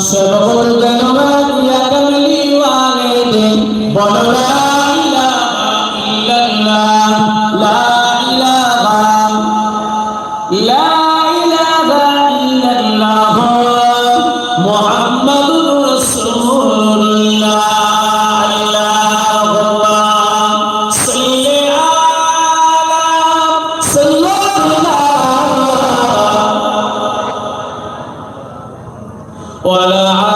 Sarvata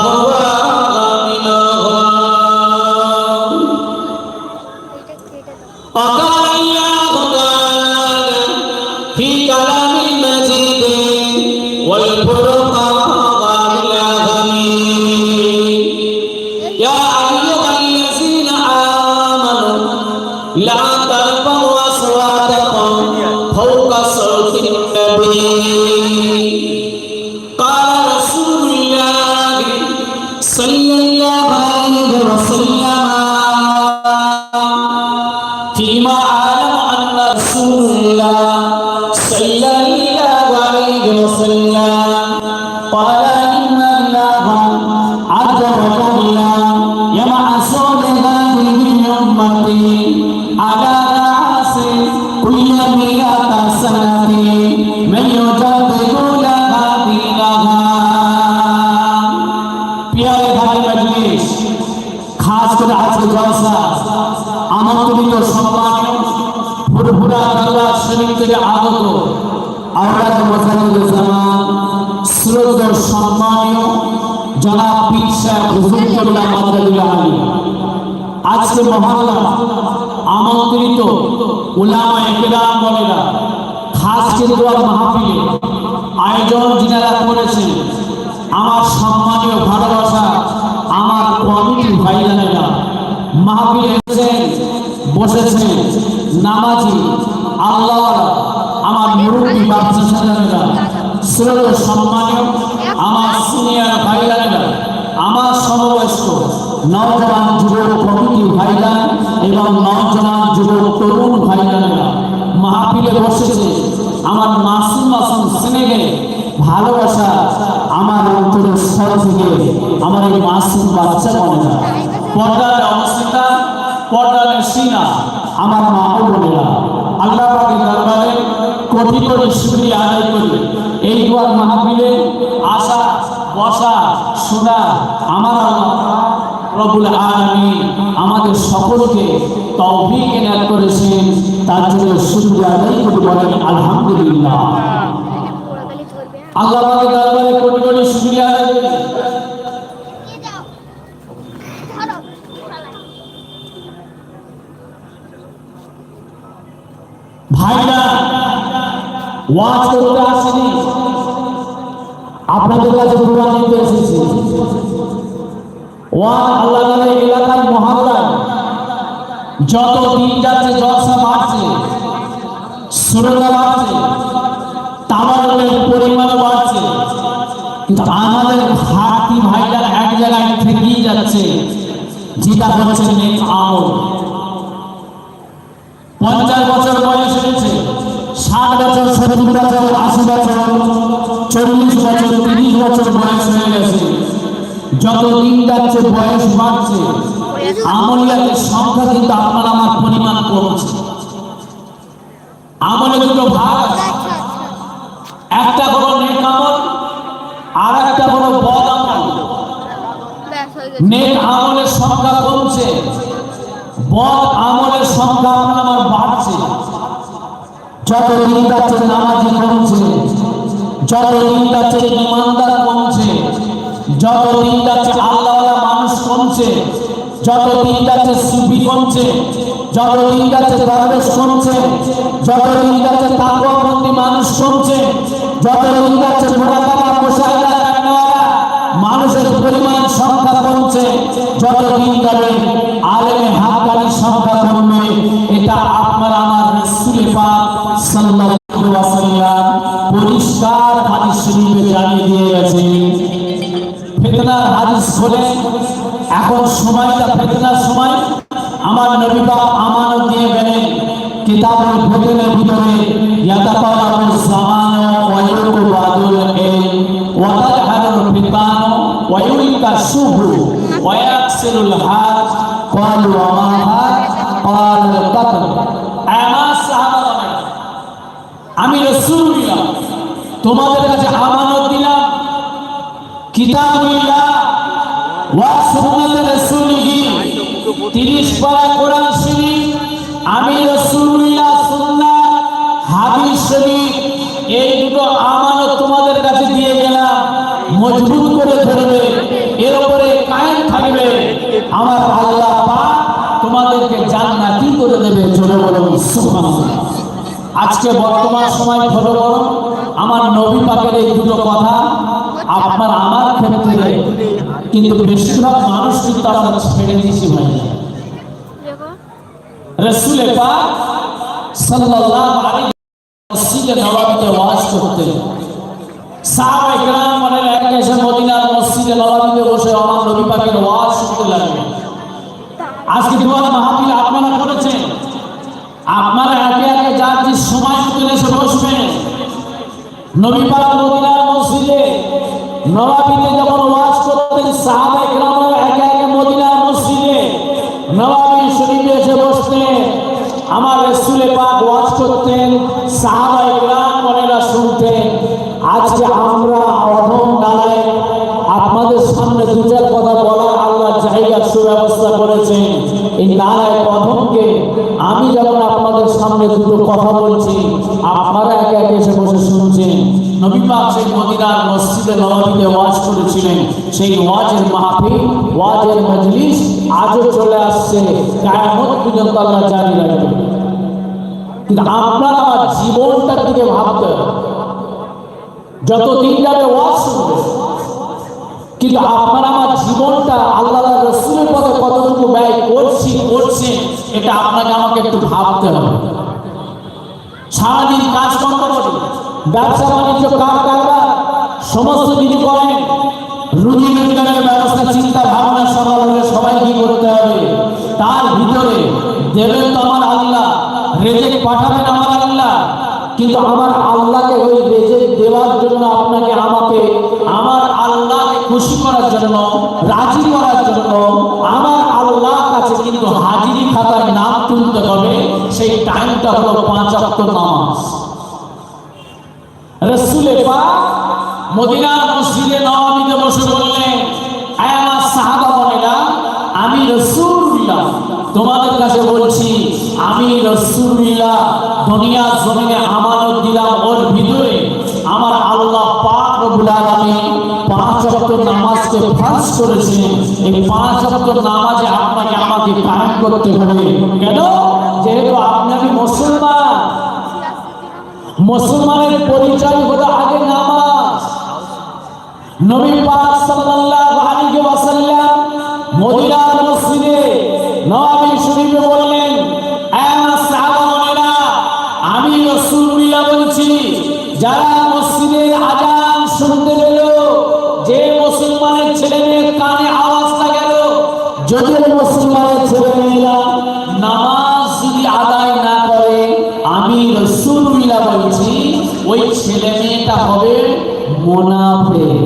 아버지 ইমা আর সম্মানীয় জনাব পীর সাহেব হুজুরুল্লাহ মাদ্রাজুল আলী। আজকে মহল্লা আমন্ত্রিত উলামা একরাম বলেরা, খাস আয়োজন যিনারা করেছেন, আমার সম্মানীয় ভালোবাসা, আমার কমিটির ভাইজানেরা মাহফিলে এসেছেন বসেছেন নামাজি আল্লাহ আমার মুরব্বী বাচ্চা সাজানেরা শ্রেয় সম্মানীয়, আমার সিনিয়র ভাইজানেরা আমার সমবয়স্ক নওজওয়ান যুবক কমিটি ভাইজান এবং নওজওয়ান যুবক তরুণ ভাইজানেরা মাহফিলে বসেছে। আমার মাসুম মাসুম স্নেহে ভালোবাসা আমার অন্তরের স্থল থেকে আমার এই মাসুম বাচ্চা বলে না পর্দার অবস্থা পর্দার সিনা আমার মা ও বোনেরা। আল্লাহ পাকের দরবারে কোটি কোটি শুকরিয়া আদায় করি। এই দুয়ার মাহফিলে আসা বসা শোনা আমার আল্লাহ রবুল আমাদের সকলকে তৌফিক এনায়েত করেছেন। তার জন্য শুকরিয়া আদায় করি বলেন আলহামদুলিল্লাহ। আল্লাহ পাকের দরবারে কোটি কোটি শুকরিয়া আদায় করি ধরো যত যাচ্ছে, জলসা বাড়ছে শ্রোতা বাড়ছে তামালের পরিমাণ বাড়ছে, কিন্তু আমাদের হাতি ভাইরা এক জায়গায় থেকেই যাচ্ছে, যেটা হচ্ছে পঞ্চাশ বছর বছর সত্তর বছর, আশি বছর, চল্লিশ বছর, তিরিশ বছর বয়স হয়ে গেছে। যত দিন যাচ্ছে, বয়স বাড়ছে। আমলিয়াতের সংখ্যা কিন্তু আপনার আমার পরিমাণ কমছে। আমলে দুটো ভাগ একটা হলো নেক আমল, আর একটা হলো বদ আমল। নেক আমলের সংখ্যা কমছে। বদ আমলের সংখ্যা আপনার আমার বাড়ছে। যত যাচ্ছে নামাজি কমছে যত যাচ্ছে ইমানদার কমছে যত যাচ্ছে আল্লাহওয়ালা মানুষ কমছে যত দিন যাচ্ছে সুফি কমছে যত দিন যাচ্ছে দরবেশ কমছে যত যাচ্ছে তাকওয়াবন্দি মানুষ কমছে যত দিন ফিতান ওয়া ইউলকা শুবু ওয়া ইয়াকসিরুল হাজ ক্বালু ওয়া মা হাজ ক্বাল কতল আমা আমি রাসূলুল্লাহ তোমাদের কাছে আমানত দিলাম কিতাবুল্লাহ ওয়া সুন্নাত রাসূলিহি 30 পারা আজকে বর্তমান সময় ফলো করো আমার নবী পাকের এই দুটো কথা আপনার আমার ক্ষেত্রে কিন্তু বেশিরভাগ মানুষ কিন্তু আমরা ছেড়ে দিয়েছি ভাই। দেখো। পাক সাল্লাল্লাহু আলাইহি মসজিদে নববীতে ওয়াজ করতেন। সাহাবা ইকরাম মানে এক এসে মদিনার মসজিদে নববীতে বসে আমার নবী পাকের ওয়াজ শুনতে লাগলেন। আজকে দোয়া মাহফিল আপনারা করেছেন আপনারা একে একে যার যে সময় মতন এসে বসবেন নবী পাক মদিনার মসজিদে নবাবিতে কথা বলছি, আপনারা একে একে এসে বসে শুনছেন। নবী পাক সেই মদিনার মসজিদে নববীতে ওয়াজ করেছিলেন। সেই ওয়াজের মাহফিল, ওয়াজের মজলিস আজও চলে আসছে। কিয়ামত পর্যন্ত আল্লাহ জারি রাখবে কিন্তু আপনার আমার জীবনটার দিকে ভাবতে যতদিন যাবে ওয়াজ শুনবে। কিন্তু আপনার আমার জীবনটা আল্লাহ রসুলের পথে কতটুকু ব্যয় করছি করছি এটা আপনাকে আমাকে একটু ভাবতে হবে। সারাদিন কাজ কর্ম করি, ব্যবসা বাণিজ্য, কার কারবার, সমস্ত কিছু করেন, রুজি রোজগারের ব্যবস্থা, চিন্তা ভাবনা সবার হলে সবাই কি করতে হবে। তার ভিতরে দেবেন তো আমার আল্লাহ, রেজেক পাঠাবেন আমার আল্লাহ, কিন্তু আমার আল্লাহকে ওই রেজেক দেওয়ার জন্য আপনাকে, আমাকে, আমার আল্লাহকে খুশি করার জন্য, রাজি করার জন্য, আমার আল্লাহর কাছে কিন্তু হাজিরি খাতায় নাম তুলতে হবে। সেই টাইমটা হলো পাঁচ অক্ট নামাজ রসুলে পাক মদিনার মসজিদে নববীতে বসে বললেন আমার সাহাবা বনেরা, আমি রসুল্লাহ তোমাদের কাছে বলছি, আমি রসুল্লাহ দুনিয়া জমিনে আমানত দিলাম ওর ভিতরে। আমার আল্লাহ পাক পাঁচ ওয়াক্ত নামাজকে ফরজ এই পাঁচ ওয়াক্ত নামাজে আপনাকে আমাকে করতে হবে। কেন? যেহেতু আপনি মুসলমান। মুসলমানের পরিচয় হলো নবী পাক সাল্লাল্লাহু আলাইহি ওয়াসাল্লাম মদিনার মসজিদে নবী শরীফে বললেন আয় সাহাবারা আমি রাসূলুল্লাহ বলছি, যারা মসজিদে আজান শুনতে পেল যে মুসলমানের ছেলে মেয়ের কানে আওয়াজটা গেল, যদি মুসলমানের ছেলে মেয়েরা নামাজ যদি আদায় না করে, আমি রসুল্লাহ বলছি, ওই ছেলে মেয়েটা হবে মোনাফেক।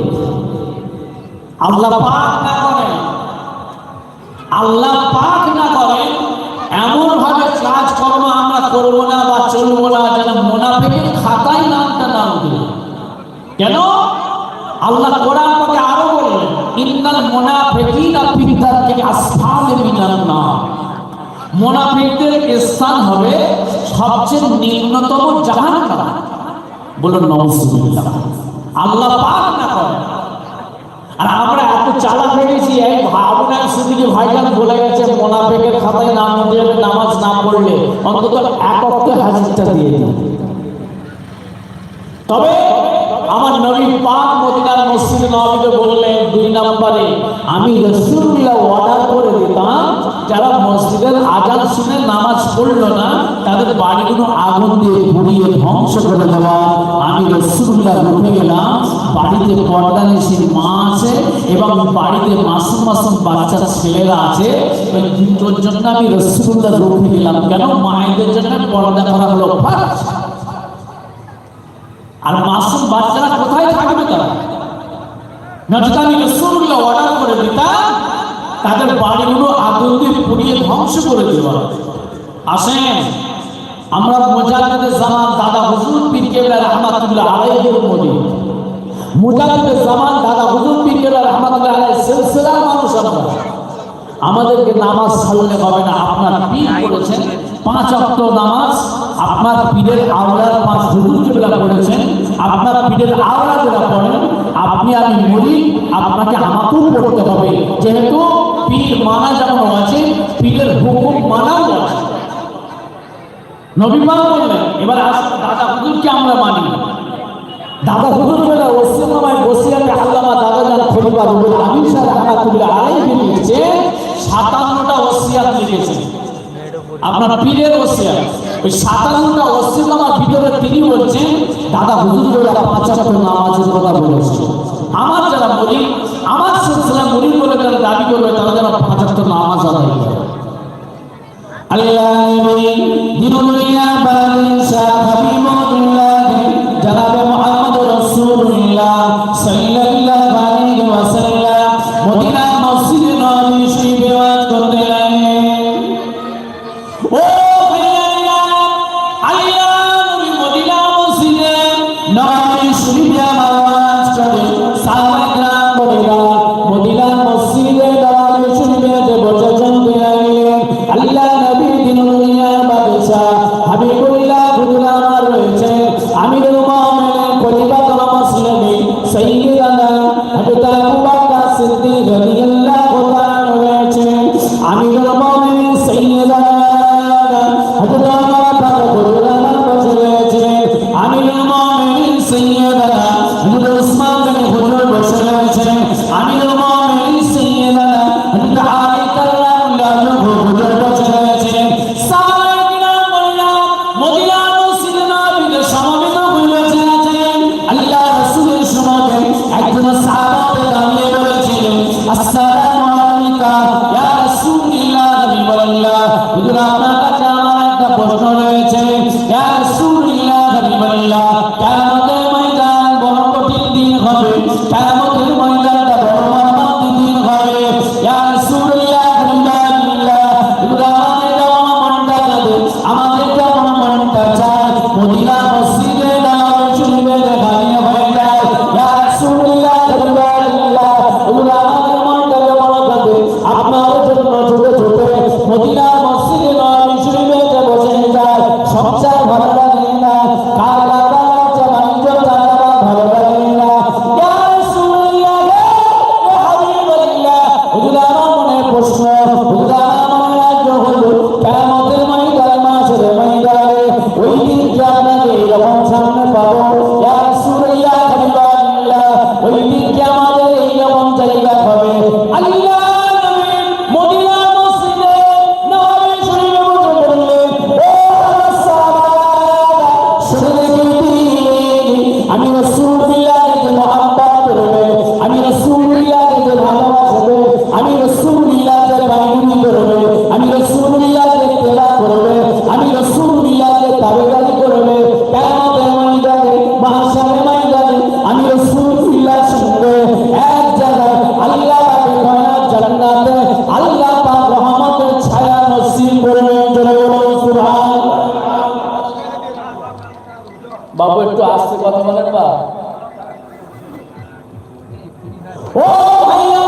আল্লাহ পাক না করেন। আল্লাহ পাক না করেন এমন ভাবে কাজ কর্ম আমরা করব না বা চলবো না যেন মোনাফেকের খাতায় নামটা নাম দিল কেন? আল্লাহ কোরআন পাকে আরও বললেন, ইন্নাল মুনাফিকিনা ফি দারকি আসফালে মিনান নার। মুনাফিকদের স্থান হবে সবচেয়ে নিম্নতম জাহান্নাম। বলুন নমস্কার আল্লাহ পাক না করেন। আর আমরা এত চালা গেছি, এই শুধু যে ভাইজান বলে গেছে, মোনাফেকের খাতায় নাম হবে নামাজ না পড়লে অন্তত এক অর্থে হাজিরটা দিয়ে দিন। তবে আমার নবী পাক মদিনার মসজিদ নবীকে বললেন, দুই নম্বরে আমি রসুল্লাহ অর্ডার করে দিতাম, যারা নামাজ পড়ল না, তাদের বাড়িগুলো আগুন দিয়ে পুড়িয়ে ধ্বংস করে দেওয়া। আমি রসুল্লাহ রুখে গেলাম, বাড়িতে পর্দানিসীর মা আছে এবং বাড়িতে মাসুম মাসুম বাচ্চা ছেলেরা আছে। ওই দুটোর জন্য আমি রসুল্লাহ রুখে গেলাম। কেন? মায়েদের জন্য পর্দা করা হলো। আর মাসুম বাচ্চারা কোথায় থাকবে তারা? তাদের বাড়িগুলো আগুন দিয়ে পুড়িয়ে ধ্বংস করে দেওয়া। আসেন। আমরা মুজাহিদের জামান দাদা হুজুর পীর কেবলা রহমাতুল্লাহ আলাইহির মদি মুজাহিদের জামান দাদা হুজুর পীর কেবলা রহমাতুল্লাহ আলাইহির সিলসিলার মানুষ আমরা। আমাদেরকে নামাজ ছাড়লে হবে না। আপনার পীর করেছেন, পাঁচ অক্ট নামাজ। আপনার পীরের আওলার পাঁচ হুজুর যেগুলা করেছেন আপনার পীরের আওলা যেটা পড়েন, আপনি আমি মরি আপনাকে আমাকেও পড়তে হবে। যেহেতু পীর মানা যেমন আছে, পীরের হুকুম মানাও আছে। নবী মা বললেন দাদা হুজুরকে আমরা মানি। দাদা হুজুর বলে ওসিমায় বসিয়াতে আল্লামা দাদা জান খলিফা রুহুল আমিন সাহেব রহমাতুল্লাহ আলাইহি লিখেছে 57টা ওসিয়াত লিখেছেন আপনার পীরের ওসিয়াত, ওই 57টা ওসিয়াত আমার ভিতরে তিনি বলছেন, দাদা হুজুর বলে পাঁচ ওয়াক্ত নামাজের কথা বলেছে। আমার যারা বলি আমার সিলসিলা মুড়ি বলে যারা দাবি করবে, তারা যেন পাঁচ ওয়াক্ত নামাজ আদায় করে। আল্লাহ বাবু একটু আস্তে কথা বলেন বা। ও ভাইয়া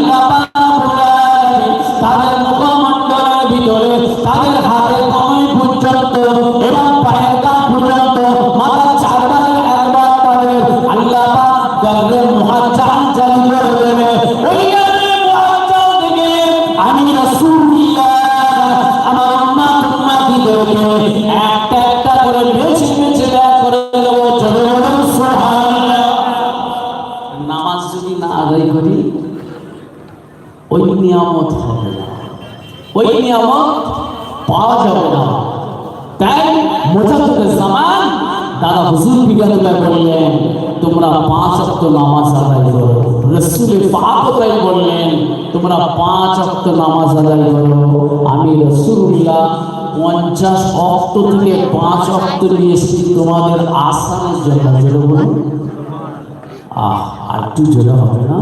আল্লাহ নিয়ামত পাওয়া যাবে না। তাই মোজাদ্দুদ জামান দাদা হুজুর বিজ্ঞানীরা বললেন তোমরা পাঁচ অক্ট নামাজ আদায় করো। রসুল পাক তাই বললেন তোমরা পাঁচ অক্ট নামাজ আদায় করো। আমি রসুল্লাহ পঞ্চাশ অক্ট থেকে পাঁচ অক্ট নিয়ে এসেছি তোমাদের আসানের জন্য। যেটা বলুন। আহ আর একটু জোরে হবে না?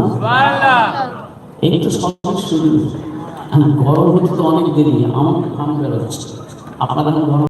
তো সব শুরু গরম হতে তো অনেক দেরি আমাকে ঘাম বেরোচ্ছে আপনারা